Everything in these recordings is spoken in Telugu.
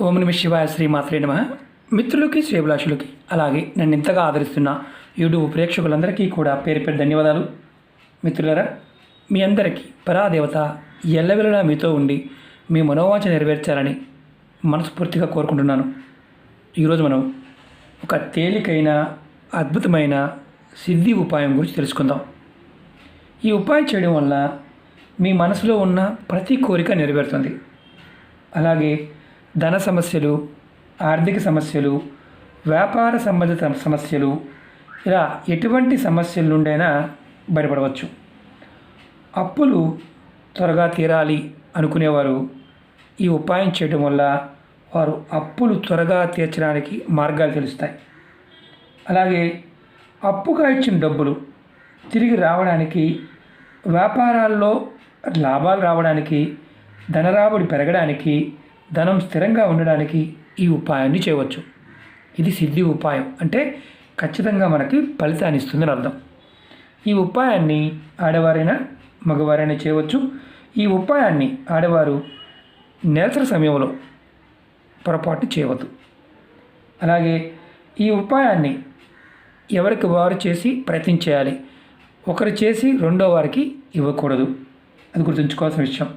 ఓం నమ శివాయ శ్రీమాత్రే నమ. మిత్రులకి శ్రీభిలాషులకి అలాగే నన్ను ఇంతగా ఆదరిస్తున్న యూట్యూబ్ ప్రేక్షకులందరికీ కూడా పేరు పేరు ధన్యవాదాలు. మిత్రులరా మీ అందరికీ పరాదేవత ఎల్లవెల్లలా మీతో ఉండి మీ మనోవాంఛ నెరవేర్చాలని మనస్ఫూర్తిగా కోరుకుంటున్నాను. ఈరోజు మనం ఒక తేలికైన అద్భుతమైన సిద్ధి ఉపాయం గురించి తెలుసుకుందాం. ఈ ఉపాయం చేయడం వల్ల మీ మనసులో ఉన్న ప్రతి కోరిక నెరవేరుతుంది. అలాగే ధన సమస్యలు ఆర్థిక సమస్యలు వ్యాపార సంబంధిత సమస్యలు ఇలా ఎటువంటి సమస్యల నుండైనా బయటపడవచ్చు. అప్పులు త్వరగా తీరాలి అనుకునేవారు. ఈ ఉపాయం చేయడం వల్ల వారు అప్పులు త్వరగా తీర్చడానికి మార్గాలు తెలుస్తాయి. అలాగే అప్పుగా ఇచ్చిన డబ్బులు తిరిగి రావడానికి వ్యాపారాల్లో లాభాలు రావడానికి ధనరాబడి పెరగడానికి ధనం స్థిరంగా ఉండడానికి ఈ ఉపాయాన్ని చేయవచ్చు. ఇది సిద్ధి ఉపాయం అంటే ఖచ్చితంగా మనకి ఫలితాన్ని ఇస్తుందని అర్థం. ఈ ఉపాయాన్ని ఆడవారైనా మగవారైనా చేయవచ్చు. ఈ ఉపాయాన్ని ఆడవారు నెలసరి సమయంలో పొరపాటు చేయవద్దు. అలాగే ఈ ఉపాయాన్ని ఎవరికి వారు చేసి ప్రయత్నం చేయాలి? ఒకరు చేసి రెండో వారికి ఇవ్వకూడదు. అది గుర్తుంచుకోవాల్సిన విషయం.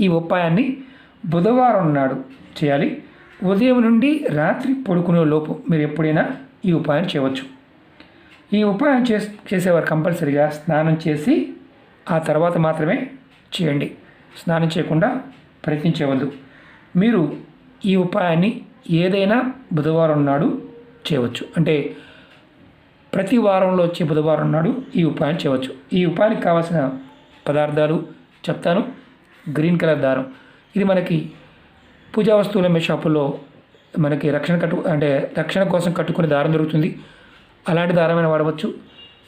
ఈ ఉపాయాన్ని బుధవారం నాడు చేయాలి. ఉదయం నుండి రాత్రి పడుకునే లోపు మీరు ఎప్పుడైనా ఈ ఉపాయం చేయవచ్చు. ఈ ఉపాయం చే చేసేవారు కంపల్సరిగా స్నానం చేసి ఆ తర్వాత మాత్రమే చేయండి. స్నానం చేయకుండా ప్రయత్నించేవద్దు. మీరు ఈ ఉపాయాన్ని ఏదైనా బుధవారం నాడు చేయవచ్చు. అంటే ప్రతి వారంలో వచ్చే బుధవారం నాడు ఈ ఉపాయం చేయవచ్చు. ఈ ఉపాయానికి కావాల్సిన పదార్థాలు చెప్తాను. గ్రీన్ కలర్ దారం. ఇది మనకి పూజా వస్తువుల అమ్మే షాపుల్లో మనకి రక్షణ కట్టు అంటే రక్షణ కోసం కట్టుకునే దారం దొరుకుతుంది. అలాంటి దారమైన వాడవచ్చు.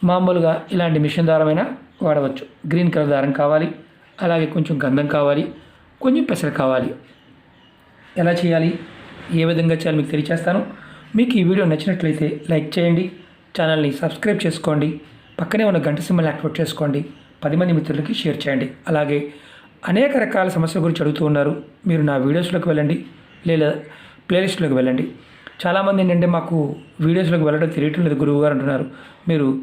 మామూలుగా ఇలాంటి మిషన్ దారమైనా వాడవచ్చు. గ్రీన్ కలర్ దారం కావాలి. అలాగే కొంచెం గంధం కావాలి. కొంచెం పెసర కావాలి. ఎలా చేయాలి? ఏ విధంగా చేయాలి మీకు తెలియచేస్తాను. మీకు ఈ వీడియో నచ్చినట్లయితే లైక్ చేయండి. ఛానల్ని సబ్స్క్రైబ్ చేసుకోండి. పక్కనే ఉన్న గంట సింబల్ యాక్టివేట్ చేసుకోండి. పది మంది మిత్రులకి షేర్ చేయండి. అలాగే అనేక రకాల సమస్యల గురించి అడుగుతూ ఉన్నారు. మీరు నా వీడియోస్లోకి వెళ్ళండి. లేదా ప్లేలిస్ట్లోకి వెళ్ళండి. చాలామంది ఏంటంటే మాకు వీడియోస్లోకి వెళ్ళడం తెలియటం లేదు గురువు గారు అంటున్నారు. మీరు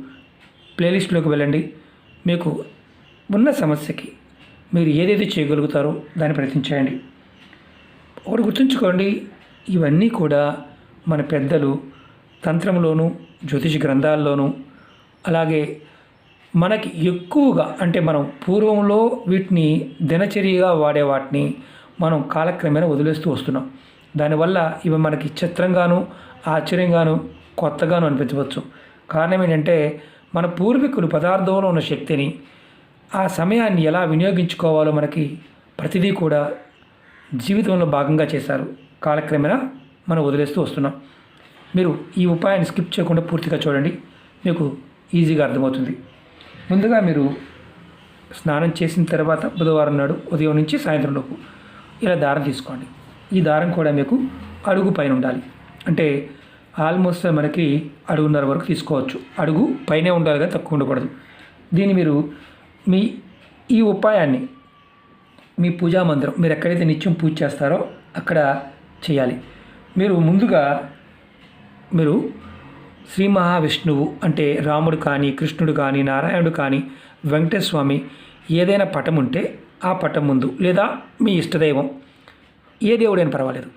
ప్లేలిస్ట్లోకి వెళ్ళండి. మీకు ఉన్న సమస్యకి మీరు ఏదైతే చేయగలుగుతారో దాన్ని ప్రయత్నించండి ఒకటి గుర్తుంచుకోండి. ఇవన్నీ కూడా మన పెద్దలు తంత్రంలోను జ్యోతిష గ్రంథాల్లోనూ అలాగే మనకి ఎక్కువగా అంటే మనం పూర్వంలో వీటిని దినచర్యగా వాడే వాటిని మనం కాలక్రమేణా వదిలేస్తూ వస్తున్నాం. దానివల్ల ఇవి మనకి చిత్రంగాను ఆశ్చర్యంగాను కొత్తగాను అనిపించవచ్చు. కారణం ఏంటంటే మన పూర్వీకులు పదార్థంలో ఉన్న శక్తిని ఆ సమయాన్ని ఎలా వినియోగించుకోవాలో మనకి ప్రతిదీ కూడా జీవితంలో భాగంగా చేశారు. కాలక్రమేణా మనం వదిలేస్తూ వస్తున్నాం. మీరు ఈ ఉపాయాన్ని స్కిప్ చేయకుండా పూర్తిగా చూడండి. మీకు ఈజీగా అర్థమవుతుంది. ముందుగా మీరు స్నానం చేసిన తర్వాత బుధవారం నాడు ఉదయం నుంచి సాయంత్రం లోపు ఇలా దారం తీసుకోండి. ఈ దారం కూడా మీకు అడుగు పైన ఉండాలి. అంటే ఆల్మోస్ట్ మనకి అడుగున్నర వరకు తీసుకోవచ్చు. అడుగు పైనే ఉండాలి తక్కువ ఉండకూడదు. దీన్ని మీరు మీ ఈ ఉపాయాన్ని మీ పూజా మందిరం మీరు ఎక్కడైతే నిత్యం పూజ చేస్తారో అక్కడ చేయాలి. మీరు ముందుగా మీరు శ్రీ మహావిష్ణువు అంటే రాముడు కానీ కృష్ణుడు కానీ నారాయణుడు కానీ వెంకటేశ్వర ఏదైనా పటం ఉంటే ఆ పటం ముందు లేదా మీ ఇష్టదైవం ఏ దేవుడైనా పర్వాలేదు.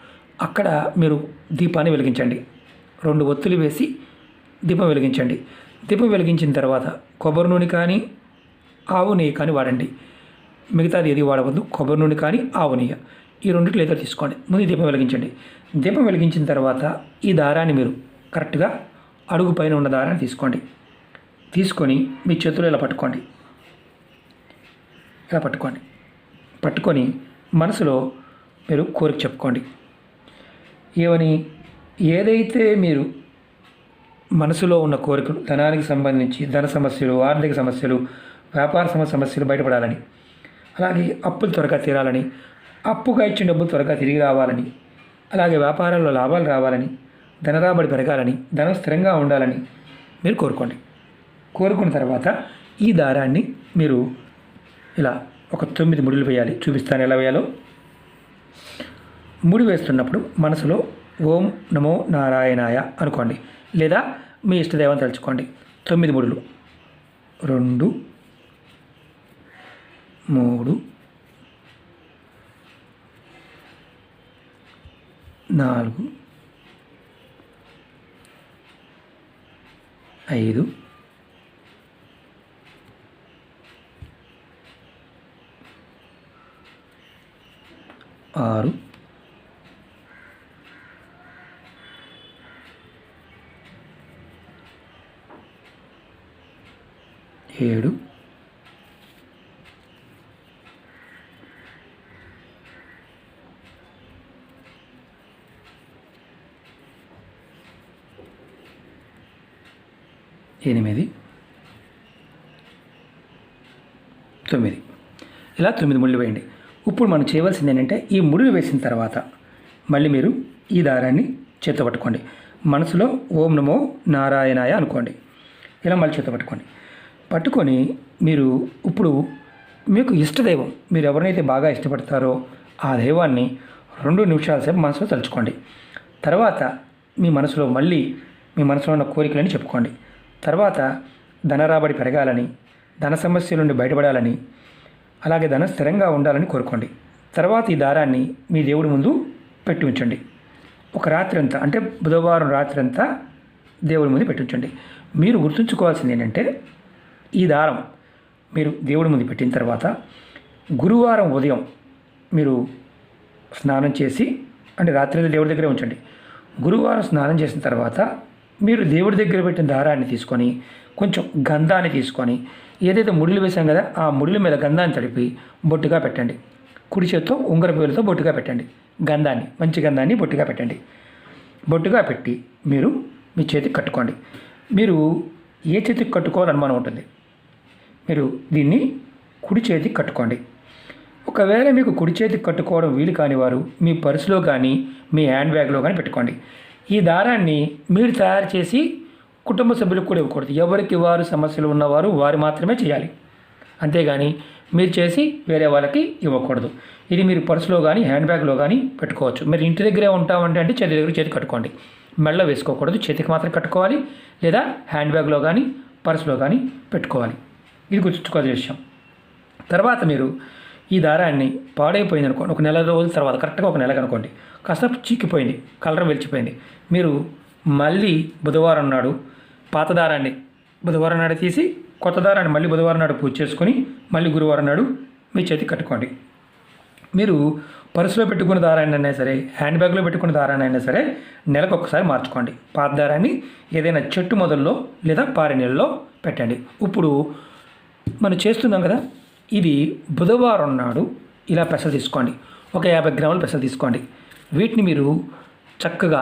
అక్కడ మీరు దీపాన్ని వెలిగించండి. రెండు ఒత్తులు వేసి దీపం వెలిగించండి. దీపం వెలిగించిన తర్వాత కొబ్బరి నూనె కానీ ఆవు నెయ్యి కానీ వాడండి. మిగతాది ఏది వాడవద్దు. కొబ్బరి నూనె కానీ ఆవు నెయ్యి. ఈ రెండిట్లో ఏదో తీసుకోండి. ముందు దీపం వెలిగించండి. దీపం వెలిగించిన తర్వాత ఈ దారాన్ని మీరు కరెక్ట్గా అడుగు పైన ఉన్న దారాన్ని తీసుకోండి. తీసుకొని మీ చేతులు ఇలా పట్టుకోండి. ఇలా పట్టుకోండి. పట్టుకొని మనసులో మీరు కోరిక చెప్పుకోండి. ఏమని? ఏదైతే మీరు మనసులో ఉన్న కోరికలు ధనానికి సంబంధించి ధన సమస్యలు ఆర్థిక సమస్యలు వ్యాపార సమస్యలు బయటపడాలని అలాగే అప్పులు త్వరగా తీరాలని అప్పుగా ఇచ్చిన డబ్బులు త్వరగా తిరిగి రావాలని అలాగే వ్యాపారాల్లో లాభాలు రావాలని ధనరాబడి పెరగాలని ధనం స్థిరంగా ఉండాలని మీరు కోరుకోండి. కోరుకున్న తర్వాత ఈ దారాన్ని మీరు ఇలా ఒక తొమ్మిది ముడులు వేయాలి. చూపిస్తాను ఎలా వేయాలో. ముడి వేస్తున్నప్పుడు మనసులో ఓం నమో నారాయణాయ అనుకోండి. లేదా మీ ఇష్టదేవం తలుచుకోండి. తొమ్మిది ముడులు. రెండు. మూడు. నాలుగు. ఐదు. ఆరు. ఏడు. ఎనిమిది. తొమ్మిది. ఇలా తొమ్మిది ముళ్ళు వేయండి. ఇప్పుడు మనం చేయవలసింది ఏంటంటే ఈ ముళ్ళు వేసిన తర్వాత మళ్ళీ మీరు ఈ దారాన్ని చేత పట్టుకోండి. మనసులో ఓం నమో నారాయణాయ అనుకోండి. ఇలా మళ్ళీ చేత పట్టుకోండి. పట్టుకొని మీరు ఇప్పుడు మీకు ఇష్టదైవం మీరు ఎవరినైతే బాగా ఇష్టపడతారో ఆ దైవాన్ని రెండు నిమిషాల సేపు మనసులో తలుచుకోండి. తర్వాత మీ మనసులో మళ్ళీ మీ మనసులో ఉన్న కోరికలని చెప్పుకోండి. తర్వాత ధన రాబడి పెరగాలని ధన సమస్యల నుండి బయటపడాలని అలాగే ధన స్థిరంగా ఉండాలని కోరుకోండి. తర్వాత ఈ దారాన్ని మీ దేవుడి ముందు పెట్టి ఉంచండి. ఒక రాత్రి అంతా అంటే బుధవారం రాత్రి అంతా దేవుడి ముందు పెట్టి ఉంచండి. మీరు గుర్తుంచుకోవాల్సింది ఏంటంటే ఈ దారం మీరు దేవుడి ముందు పెట్టిన తర్వాత గురువారం ఉదయం మీరు స్నానం చేసి అంటే రాత్రి దేవుడి దగ్గరే ఉంచండి. గురువారం స్నానం చేసిన తర్వాత మీరు దేవుడి దగ్గర పెట్టిన దారాన్ని తీసుకొని కొంచెం గంధాన్ని తీసుకొని ఏదైతే ముడులు వేసాం కదా ఆ ముడుల మీద గంధాన్ని తడిపి బొట్టుగా పెట్టండి. కుడి చేత్తో ఉంగర బొట్టుగా పెట్టండి. గంధాన్ని మంచి గంధాన్ని బొట్టుగా పెట్టండి. బొట్టుగా పెట్టి మీరు మీ చేతికి కట్టుకోండి. మీరు ఏ చేతికి కట్టుకోవాలని అనుమానం ఉంటుంది? మీరు దీన్ని కుడి చేతికి కట్టుకోండి. ఒకవేళ మీకు కుడి చేతికి కట్టుకోవడం వీలు కాని వారు మీ పర్సులో కానీ మీ హ్యాండ్ బ్యాగ్లో కానీ పెట్టుకోండి. ఈ దారాన్ని మీరు తయారు చేసి కుటుంబ సభ్యులకు కూడా ఇవ్వకూడదు. ఎవరికి వారు సమస్యలు ఉన్నవారు వారు మాత్రమే చేయాలి. అంతేగాని మీరు చేసి వేరే వాళ్ళకి ఇవ్వకూడదు. ఇది మీరు పర్సులో కానీ హ్యాండ్ బ్యాగ్లో కానీ పెట్టుకోవచ్చు. మీరు ఇంటి దగ్గరే ఉంటామంటే అంటే చేతి దగ్గర చేతి కట్టుకోండి. మెళ్ళ వేసుకోకూడదు. చేతికి మాత్రం కట్టుకోవాలి. లేదా హ్యాండ్ బ్యాగ్లో కానీ పర్సులో కానీ పెట్టుకోవాలి. ఇది గుర్తుంచుకోవాల్సిన విషయం. తర్వాత మీరు ఈ దారాన్ని పాడైపోయింది అనుకోండి ఒక నెల రోజుల తర్వాత కరెక్ట్గా ఒక నెల అనుకోండి కాస్త చీకిపోయింది కలర్ వెలిచిపోయింది. మీరు మళ్ళీ బుధవారం నాడు పాత దారాన్ని బుధవారం నాడు తీసి కొత్త దారాన్ని మళ్ళీ బుధవారం నాడు పూజ చేసుకొని మళ్ళీ గురువారం నాడు మీ చేతికి కట్టుకోండి. మీరు పర్సులో పెట్టుకున్న దారాన్ని అయినా సరే హ్యాండ్ బ్యాగ్లో పెట్టుకున్న దారాన్ని అయినా సరే నెలకు ఒకసారి మార్చుకోండి. పాత దారాన్ని ఏదైనా చెట్టు మొదల్లో లేదా పారే నీళ్ళలో పెట్టండి. ఇప్పుడు మనం చేస్తున్నాం కదా ఇది బుధవారం నాడు ఇలా పెసలు తీసుకోండి. ఒక యాభై గ్రాముల పెసలు తీసుకోండి. వీటిని మీరు చక్కగా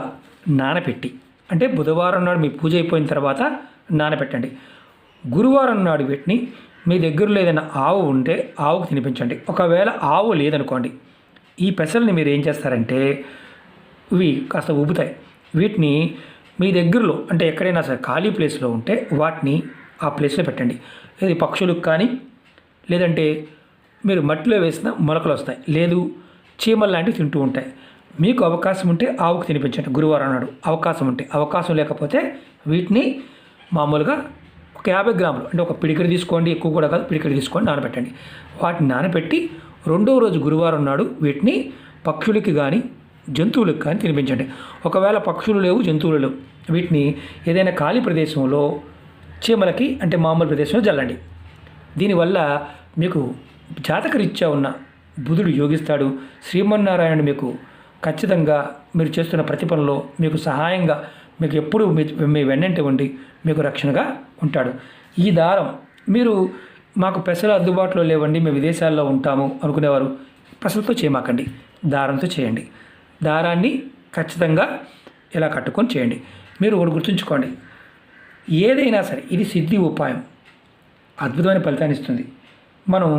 నానపెట్టి అంటే బుధవారం నాడు మీ పూజ అయిపోయిన తర్వాత నానపెట్టండి. గురువారం నాడు వీటిని మీ దగ్గరలో ఏదైనా ఆవు ఉంటే ఆవుకు తినిపించండి. ఒకవేళ ఆవు లేదనుకోండి ఈ పెసల్ని మీరు ఏం చేస్తారంటే ఇవి కాస్త ఉబ్బుతాయి వీటిని మీ దగ్గరలో అంటే ఎక్కడైనా సరే ఖాళీ ప్లేస్లో ఉంటే వాటిని ఆ ప్లేస్లో పెట్టండి. ఇది పక్షులకు కానీ లేదంటే మీరు మట్టిలో వేసిన మొలకలు వస్తాయి. లేదు చీమలు లాంటివి తింటూ ఉంటాయి. మీకు అవకాశం ఉంటే ఆవుకు తినిపించండి. గురువారం నాడు అవకాశం ఉంటే. అవకాశం లేకపోతే వీటిని మామూలుగా ఒక యాభై గ్రాములు అంటే ఒక పిడికిడి తీసుకోండి ఎక్కువ కూడా కాదు పిడికిడి తీసుకొని నానబెట్టండి. వాటిని నానబెట్టి రెండో రోజు గురువారం నాడు వీటిని పక్షులకి కానీ జంతువులకు కానీ తినిపించండి. ఒకవేళ పక్షులు లేవు జంతువులు లేవు వీటిని ఏదైనా ఖాళీ ప్రదేశంలో చీమలకి అంటే మామూలు ప్రదేశంలో జల్లండి. దీనివల్ల మీకు జాతకరీత్యా ఉన్న బుధుడు యోగిస్తాడు. శ్రీమన్నారాయణుడు మీకు ఖచ్చితంగా మీరు చేస్తున్న ప్రతి పనిలో మీకు సహాయంగా మీకు ఎప్పుడు మీ మీ వెన్నంటి ఉండి మీకు రక్షణగా ఉంటాడు. ఈ దారం మీరు మాకు పెసలు అందుబాటులో లేవండి మేము విదేశాల్లో ఉంటాము అనుకునేవారు. పెసలతో చేయమాకండి దారంతో చేయండి. దారాన్ని ఖచ్చితంగా ఇలా కట్టుకొని చేయండి. మీరు ఒకటి గుర్తుంచుకోండి. ఏదైనా సరే ఇది సిద్ధి ఉపాయం. అద్భుతమైన ఫలితాన్ని ఇస్తుంది. మనం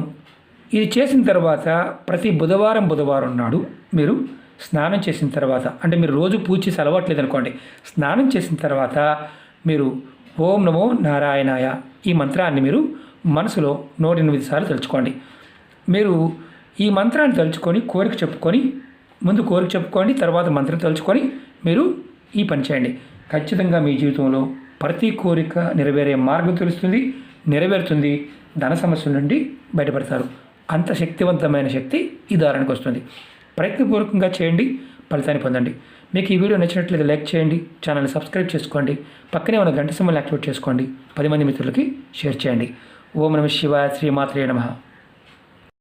ఇది చేసిన తర్వాత ప్రతి బుధవారం బుధవారం నాడు మీరు స్నానం చేసిన తర్వాత అంటే మీరు రోజు పూజ చేసి అలవాట్లేదు అనుకోండి స్నానం చేసిన తర్వాత మీరు ఓం నమో నారాయణాయ ఈ మంత్రాన్ని మీరు మనసులో నూట ఎనిమిది సార్లు తలుచుకోండి. మీరు ఈ మంత్రాన్ని తలుచుకొని కోరిక చెప్పుకొని ముందు కోరిక చెప్పుకోండి తర్వాత మంత్రం తలుచుకొని మీరు ఈ పని చేయండి. ఖచ్చితంగా మీ జీవితంలో ప్రతి కోరిక నెరవేరే మార్గం తెలుస్తుంది. నెరవేరుతుంది. ధన సమస్యల నుండి బయటపడతారు. అంత శక్తివంతమైన శక్తి ఈ దారానికి వస్తుంది. ప్రయత్నపూర్వకంగా చేయండి ఫలితాన్ని పొందండి. మీకు ఈ వీడియో నచ్చినట్లయితే లైక్ చేయండి ఛానల్ని సబ్స్క్రైబ్ చేసుకోండి పక్కనే ఉన్న గంట సింబల్ యాక్టివేట్ చేసుకోండి. పది మంది మిత్రులకి షేర్ చేయండి. ఓం నమ శివాయ శ్రీమాత్రే నమః.